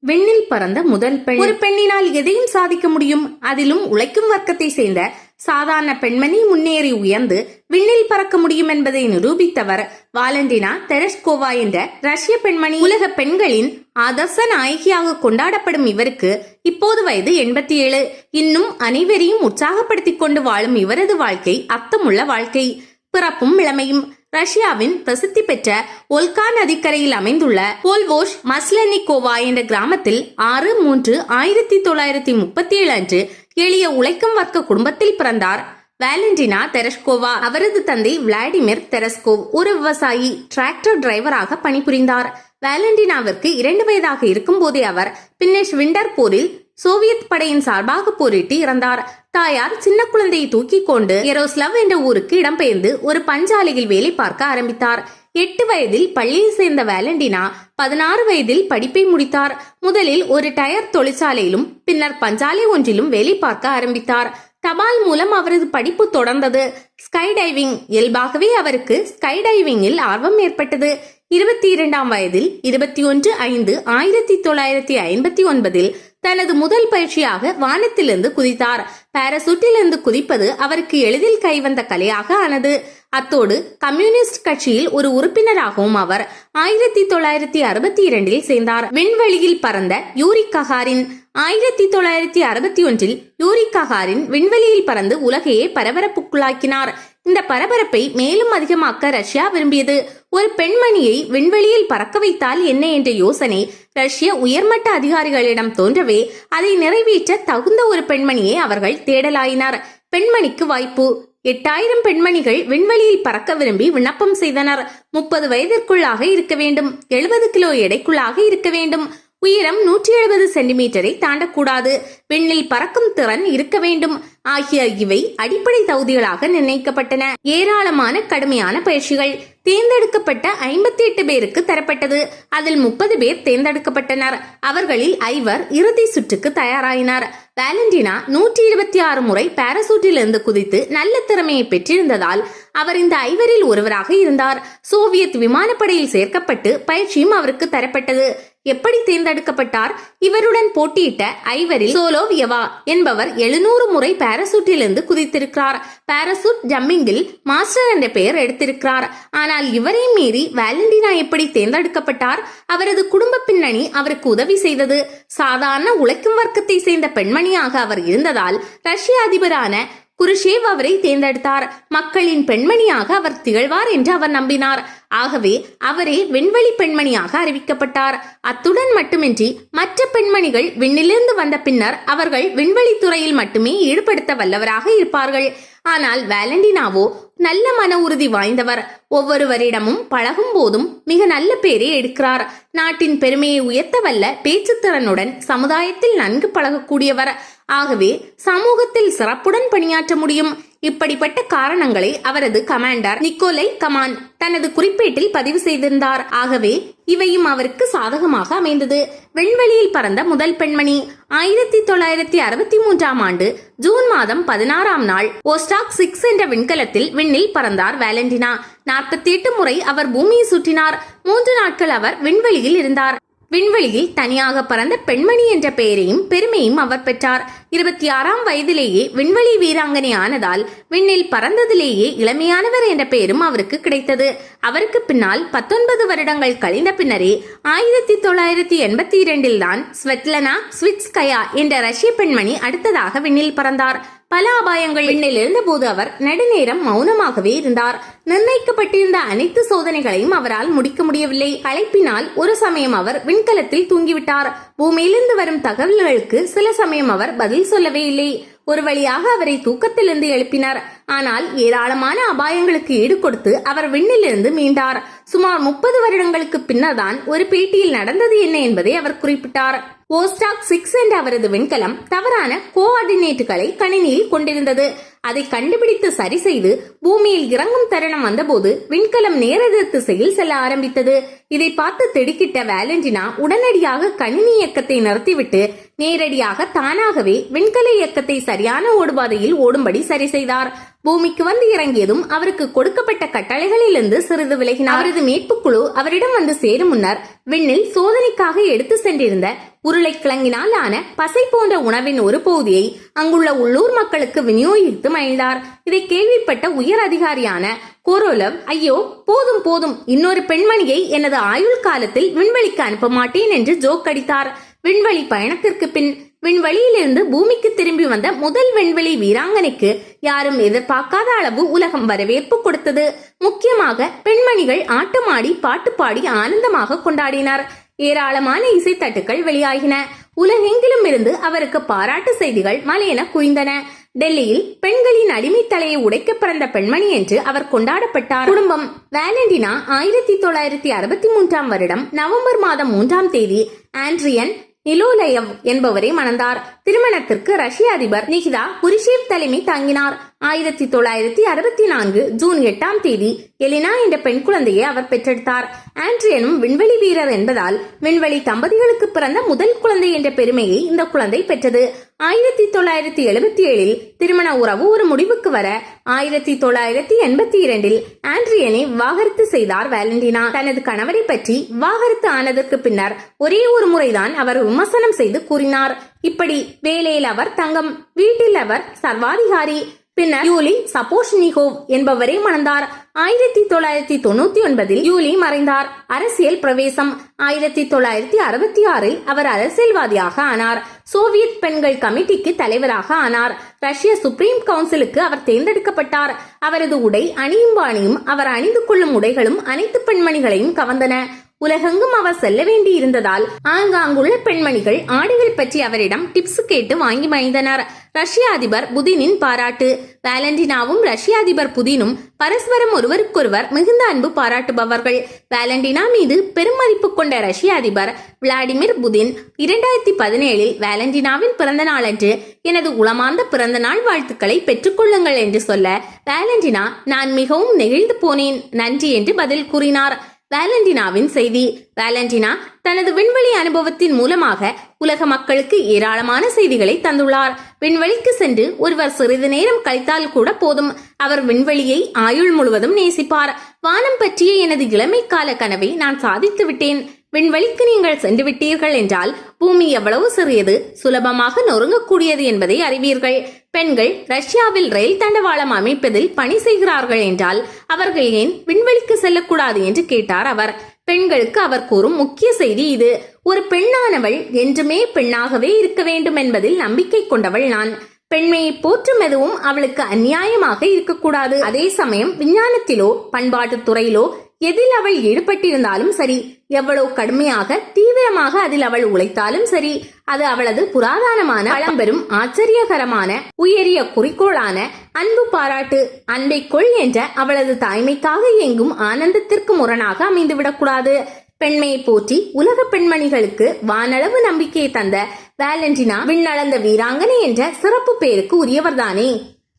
விண்ணில் பறந்த முதல் பெண். ஒரு பெண்ணினால் எதையும் சாதிக்க முடியும்? அதிலும் உழைக்கும் வர்க்கத்தை சேர்ந்த சாதாரண பெண்மணி முன்னேறி உயர்ந்து விண்ணில் பறக்க முடியும் என்பதை நிரூபித்தவர் வாலண்டினா தெரஸ்கோவா என்ற ரஷ்ய பெண்மணி. உலக பெண்களின் ஆதர்ச நாயகியாக கொண்டாடப்படும் இவருக்கு இப்போது வயது எண்பத்தி ஏழு இன்னும் அனைவரையும் உற்சாகப்படுத்திக் கொண்டு வாழும் இவரது வாழ்க்கை அர்த்தமுள்ள வாழ்க்கை. பிறப்பும் இளமையும். ரஷ்யாவின் பிரசித்தி பெற்ற ஒல்கா நதிக்கரையில் அமைந்துள்ள போல்வோஷ் மஸ்லனிகோவா என்ற கிராமத்தில் ஆறு மூன்று ஆயிரத்தி தொள்ளாயிரத்தி முப்பத்தி ஏழு அன்று எளிய உழைக்கும் வர்க்க குடும்பத்தில் பிறந்தார். வேலண்டினா தெரஸ்கோவா அவரது தந்தை விளாடிமிர் தெரஸ்கோவ் ஒரு விவசாயி டிராக்டர் டிரைவராக பணிபுரிந்தார். வேலண்டினாவிற்கு இரண்டு வயதாக இருக்கும் போதே அவர் பின்னேஷ் விண்டர் போரில் சோவியத் படையின் சார்பாக போரிட்டு இறந்தார். தாயார் சின்ன குழந்தையை தூக்கி கொண்டு எரோஸ்லவ் என்ற ஊருக்கு இடம்பெயர்ந்து ஒரு பஞ்சாலையில் வேலை பார்க்க ஆரம்பித்தார். எட்டு வயதில் பள்ளியில் சேர்ந்த வேலண்டினா பதினாறு வயதில் படிப்பை முடித்தார். முதலில் ஒரு டயர் தொழிற்சாலையிலும் பின்னர் பஞ்சாலை ஒன்றிலும் வேலை பார்க்க ஆரம்பித்தார். தபால் மூலம் அவரது படிப்பு தொடர்ந்தது. ஸ்கை டைவிங் இயல்பாகவே அவருக்கு ஸ்கை டைவிங்கில் ஆர்வம் ஏற்பட்டது. இருபத்தி இரண்டாம் வயதில் இருபத்தி ஒன்று ஐந்து ஆயிரத்தி தொள்ளாயிரத்தி ஐம்பத்தி ஒன்பதில் தனது முதல் பயிற்சியாக வானத்திலிருந்து குதித்தார். பாராசூட்டிலிருந்து குதிப்பது அவருக்கு எளிதில் கைவந்த கலையாக ஆனது. அத்தோடு கம்யூனிஸ்ட் கட்சியில் ஒரு உறுப்பினராகவும் அவர் ஆயிரத்தி தொள்ளாயிரத்தி அறுபத்தி இரண்டில் சேர்ந்தார். விண்வெளியில் பறந்த யூரி ககாரின் ஆயிரத்தி தொள்ளாயிரத்தி அறுபத்தி ஒன்றில் யூரி ககாரின் விண்வெளியில் பறந்து உலகையே பரபரப்புக்குள்ளாக்கினார். இந்த பரபரப்பை மேலும் அதிகமாக்க ரஷ்யா விரும்பியது. ஒரு பெண்மணியை விண்வெளியில் பறக்க வைத்தால் என்ன என்ற யோசனை ரஷ்ய உயர்மட்ட அதிகாரிகளிடம் தோன்றவே அதை நிறைவேற்ற தகுந்த ஒரு பெண்மணியை அவர்கள் தேடலாயினர். பெண்மணிக்கு வாய்ப்பு. எட்டாயிரம் பெண்மணிகள் விண்வெளியில் பறக்க விரும்பி விண்ணப்பம் செய்தனர். முப்பது வயதிற்குள்ளாக இருக்க வேண்டும். எழுபது கிலோ எடைக்குள்ளாக இருக்க வேண்டும். உயரம் நூற்றி எழுபது சென்டிமீட்டரை தாண்டக்கூடாது. விண்ணில் பறக்கும் திறன் இருக்க வேண்டும். ஆகிய இவை அடிப்படை தகுதிகளாக நிர்ணயிக்கப்பட்டன. ஏராளமான கடுமையான பயிற்சிகள். தேர்ந்தெடுக்கப்பட்ட ஐம்பத்தி எட்டு பேருக்கு தரப்பட்டது. அதில் முப்பது பேர் தேர்ந்தெடுக்கப்பட்டனர். அவர்களில் ஐவர் இறுதி சுற்றுக்கு தயாராயினர். வேலண்டினா நூற்றி இருபத்தி ஆறு முறை பாராசூட்டிலிருந்து குதித்து நல்ல திறமையை பெற்றிருந்ததால் அவர் இந்த ஐவரில் ஒருவராக இருந்தார். சோவியத் விமானப்படையில் சேர்க்கப்பட்டு பயிற்சியும் அவருக்கு தரப்பட்டது. எப்படி தேர்ந்தெடுக்கப்பட்டார்? இவருடன் போட்டியிட்ட ஐவரில் சோலோவியவா என்பவர் எழுநூறு முறை பாராசூட்டிலிருந்து குதித்திருக்கிறார். பாராசூட் ஜம்மிங்கில் மாஸ்டர் என்ற பெயர் எடுத்திருக்கிறார். ஆனால் இவரை மீறி வேலண்டினா எப்படி தேர்ந்தெடுக்கப்பட்டார்? அவரது குடும்ப பின்னணி அவருக்கு உதவி செய்தது. சாதாரண உழைக்கும் வர்க்கத்தை சேர்ந்த பெண்மணியாக அவர் இருந்ததால் ரஷ்ய அதிபரான குருஷேவ் அவரை தேர்ந்தெடுத்தார். மக்களின் பெண்மணியாக அவர் திகழ்வார் என்று அவர் நம்பினார். ஆகவே அவரே விண்வெளி பெண்மணியாக அறிவிக்கப்பட்டார். அத்துடன் மட்டுமின்றி மற்ற பெண்மணிகள் விண்ணிலிருந்து வந்த பின்னர் அவர்கள் விண்வெளி துறையில் மட்டுமே ஈடுபடுத்த வல்லவராக இருப்பார்கள். ஆனால் வேலண்டினாவோ நல்ல மன உறுதி வாய்ந்தவர். ஒவ்வொருவரிடமும் பழகும் போதும் மிக நல்ல பேரை எடுக்கிறார். நாட்டின் பெருமையை உயர்த்த வல்ல பேச்சுத்திறனுடன் சமுதாயத்தில் நன்கு பழகக்கூடியவர். ஆகவே சமூகத்தில் சிறப்புடன் பணியாற்ற முடியும். இப்படிப்பட்ட காரணங்களை அவரது கமாண்டர் நிக்கோலை கமான் தனது குறிப்பேட்டில் பதிவு செய்திருந்தார். ஆகவே இவையும் அவருக்கு சாதகமாக அமைந்தது. விண்வெளியில் பறந்த முதல் பெண்மணி. ஆயிரத்தி தொள்ளாயிரத்தி அறுபத்தி மூன்றாம் ஆண்டு ஜூன் மாதம் பதினாறாம் நாள் ஓஸ்டாக் சிக்ஸ் என்ற விண்கலத்தில் விண்ணில் பறந்தார் வேலண்டினா நாற்பத்தி எட்டு முறை அவர் பூமியை சுற்றினார். மூன்று நாட்கள் அவர் விண்வெளியில் இருந்தார். விண்வெளியில் தனியாக பறந்த பெண்மணி என்ற பெயரையும் பெருமையும் அவர் பெற்றார். இருபத்தி ஆறாம் வயதிலேயே விண்வெளி வீராங்கனை ஆனதால் விண்ணில் பறந்ததிலேயே இளமையானவர் என்ற பெயரும் அவருக்கு கிடைத்தது. அவருக்கு பின்னால் பத்தொன்பது வருடங்கள் கழிந்த பின்னரே ஆயிரத்தி தொள்ளாயிரத்தி எண்பத்தி இரண்டில் தான் ஸ்வெட்லனா ஸ்விட்ஸ்கயா என்ற ரஷ்ய பெண்மணி அடுத்ததாக விண்ணில் பறந்தார். பல அபாயங்கள் விண்ணில் இருந்தபோது அவர் நெடுநேரம் மௌனமாகவே இருந்தார். நிர்ணயிக்கப்பட்டிருந்த அனைத்து சோதனைகளையும் அவரால் முடிக்க முடியவில்லை. களைப்பினால் ஒரு சமயம் அவர் விண்கலத்தில் தூங்கிவிட்டார். பூமியிலிருந்து வரும் தகவல்களுக்கு சில சமயம் அவர் பதில் பதில் சொல்லவே இல்லை. ஒரு வழியாக அவரை தூக்கத்திலிருந்து எழுப்பினார். ஆனால் ஏராளமான அபாயங்களுக்கு ஈடு கொடுத்து அவர் விண்ணிலிருந்து மீண்டார். சுமார் முப்பது வருடங்களுக்கு பின்னர் தான் ஒரு பேட்டியில் நடந்தது என்ன என்பதை அவர் குறிப்பிட்டார். ஓஸ்டாக் சிக்ஸ் என்ற அவரது விண்கலம் தவறான கோஆர்டினேட்டுகளை கணினியில் கொண்டிருந்தது. அதை கண்டுபிடித்து சரி செய்து பூமியில் இறங்கும் தருணம் வந்தபோது விண்கலம் நேரெதிர் திசையில் செல்ல ஆரம்பித்தது. இதை பார்த்து திடுக்கிட்ட வேலண்டினா உடனடியாக கணினி இயக்கத்தை நிறுத்திவிட்டு நேரடியாக தானாகவே விண்கல இயக்கத்தை சரியான ஓடுபாதையில் ஓடும்படி சரி செய்தார். பூமிக்கு வந்து இறங்கியதும் அவருக்கு கொடுக்கப்பட்ட கட்டளைகளிலிருந்து சிறிது விலகினார். அவரது மீட்புக்குழு அவரிடம் வந்து சேரும் முன்னர் விண்ணில் சோதனைக்காக எடுத்து சென்றிருந்த உருளைக்கிழங்கினால் ஆன பசை போன்ற உணவின் ஒரு பகுதியை அங்குள்ள உள்ளூர் மக்களுக்கு விநியோகித்து மகிழ்ந்தார். இதை கேள்விப்பட்ட உயர் அதிகாரியான கோரோலவ் ஐயோ போதும் போதும். இன்னொரு பெண்மணியை எனது ஆயுள் காலத்தில் விண்வெளிக்கு அனுப்ப மாட்டேன் என்று ஜோக் அடித்தார் விண்வெளி பயணத்திற்கு பின் விண்வெளியிலிருந்து பூமிக்கு திரும்பி வந்த முதல் விண்வெளி வீராங்கனைக்கு யாரும் எதிர்பார்க்காத அளவு உலகம் வரவேற்பு கொடுத்தது. முக்கியமாக பெண்மணிகள் ஆட்டமாடி பாட்டு பாடி ஆனந்தமாக கொண்டாடினர். ஏராளமான இசைத்தட்டுக்கள் வெளியாகின. உலகெங்கிலும் இருந்து அவருக்கு பாராட்டு செய்திகள் மலையென குவிந்தன. டெல்லியில் பெண்களின் அடிமை தலையை உடைக்க பிறந்த பெண்மணி என்று அவர் கொண்டாடப்பட்டார். குடும்பம் வேலண்டினா ஆயிரத்தி தொள்ளாயிரத்தி அறுபத்தி மூன்றாம் வருடம் நவம்பர் மாதம் மூன்றாம் தேதி ஆண்ட்ரியன் நிலோலயம் என்பவரை மணந்தார். திருமணத்திற்கு ரஷ்ய அதிபர் நிகிதா குரிஷேவ் தலைமை தாங்கினார். ஆயிரத்தி தொள்ளாயிரத்தி அறுபத்தி நான்கு ஜூன் எட்டாம் தேதி எலினா என்ற பெண் குழந்தையை அவர் பெற்றெடுத்தார். ஆண்ட்ரியனும் விண்வெளி வீரர் என்பதால் விண்வெளி தம்பதிகளுக்கு பிறந்த முதல் குழந்தை என்ற பெருமையை இந்த குழந்தை பெற்றது. ஆயிரத்தி தொள்ளாயிரத்தி எழுபத்தி ஏழில் திருமண உறவு ஒரு முடிவுக்கு வர ஆயிரத்தி தொள்ளாயிரத்தி எண்பத்தி இரண்டில் ஆண்ட்ரியனை விவாகரத்து செய்தார் வேலண்டினா. தனது கணவரை பற்றி விவாகரத்து ஆனதற்கு பின்னர் ஒரே ஒரு முறைதான் அவர் விமர்சனம் செய்து கூறினார். இப்படி வேலையில் அவர் தங்கம் வீட்டில் அவர் சர்வாதிகாரி. பின்னர் யூலி சபோஷ்னிகோவ் என்பவரை மணந்தார். ஆயிரத்தி தொள்ளாயிரத்தி தொண்ணூத்தி ஒன்பதில் யூலி மறைந்தார். அரசியல் பிரவேசம். ஆயிரத்தி தொள்ளாயிரத்தி அறுபத்தி ஆறில் அவர் அரசியல்வாதியாக ஆனார். சோவியத் பெண்கள் கமிட்டிக்கு தலைவராக ஆனார். ரஷ்ய சுப்ரீம் கவுன்சிலுக்கு அவர் தேர்ந்தெடுக்கப்பட்டார். அவரது உடை அணியும் பாணியும் அவர் அணிந்து கொள்ளும் உடைகளும் அனைத்து பெண்மணிகளையும் கவர்ந்தன. உலகெங்கும் அவர் செல்ல வேண்டி இருந்ததால் ஆங்காங்குள்ள பெண்மணிகள் ஆடைகள் பற்றி அவரிடம் டிப்ஸ் கேட்டு வாங்கி மகிழ்ந்தனர். ரஷ்ய அதிபர் புதினின் பாராட்டு. வேலண்டினாவும் ரஷ்ய அதிபர் புதினும் பரஸ்பரம் ஒருவருக்கொருவர் மிகுந்த அன்பு பாராட்டுபவர்கள். வேலண்டினா மீது பெருமதிப்பு கொண்ட ரஷ்ய அதிபர் விளாடிமிர் புதின் இரண்டாயிரத்தி பதினேழில் வேலண்டினாவின் பிறந்த நாளன்று எனது உளமார்ந்த பிறந்த நாள் வாழ்த்துக்களை பெற்றுக்கொள்ளுங்கள் என்று சொல்ல வேலண்டினா நான் மிகவும் நெகிழ்ந்து போனேன். நன்றி என்று பதில் கூறினார். வேலண்டினாவின் செய்தி. வேலண்டினா தனது விண்வெளி அனுபவத்தின் மூலமாக உலக மக்களுக்கு ஏராளமான செய்திகளை தந்துள்ளார். விண்வெளிக்கு சென்று ஒருவர் சிறிது நேரம் கழித்தால் கூட போதும். அவர் விண்வெளியை ஆயுள் முழுவதும் நேசிப்பார். வானம் பற்றிய எனது இளமை கால கனவை நான் சாதித்து விட்டேன் விண்வெளிக்கு நீங்கள் சென்று விட்டீர்கள் என்றால் பூமி எவ்வளவு சிறியது சுலபமாக நொறுங்கக்கூடியது என்பதை அறிவீர்கள். பெண்கள் ரஷ்யாவில் ரயில் தண்டவாளம் அமைப்பதில் பணி செய்கிறார்கள் என்றால் அவர்கள் ஏன் விண்வெளிக்கு செல்லக்கூடாது என்று கேட்டார் அவர். பெண்களுக்கு அவர் கூறும் முக்கிய செய்தி இது. ஒரு பெண்ணானவள் என்றுமே பெண்ணாகவே இருக்க வேண்டும் என்பதில் நம்பிக்கை கொண்டவள் நான். பெண்மையை போற்றும் எதுவும் அவளுக்கு அந்நியாயமாக இருக்கக்கூடாது. அதே சமயம் விஞ்ஞானத்திலோ பண்பாட்டுத் துறையிலோ எதில் அவள் ஈடுபட்டிருந்தாலும் சரி எவ்வளவு கடுமையாக தீவிரமாக அதில் அவள் உழைத்தாலும் சரி அது அவளது புராதனமான அளம்பெரும் ஆச்சரியகரமான உயரிய குறிக்கோளான அன்பு பாராட்டு அன்பை கொள் என்ற அவளது தாய்மைக்காக இயங்கும் ஆனந்தத்திற்கு முரணாக அமைந்துவிடக்கூடாது. பெண்மையை போற்றி உலக பெண்மணிகளுக்கு வானளவு நம்பிக்கையை தந்த வேலண்டினா விண்ணளந்த வீராங்கனை என்ற சிறப்பு பெயருக்கு உரியவர்தானே.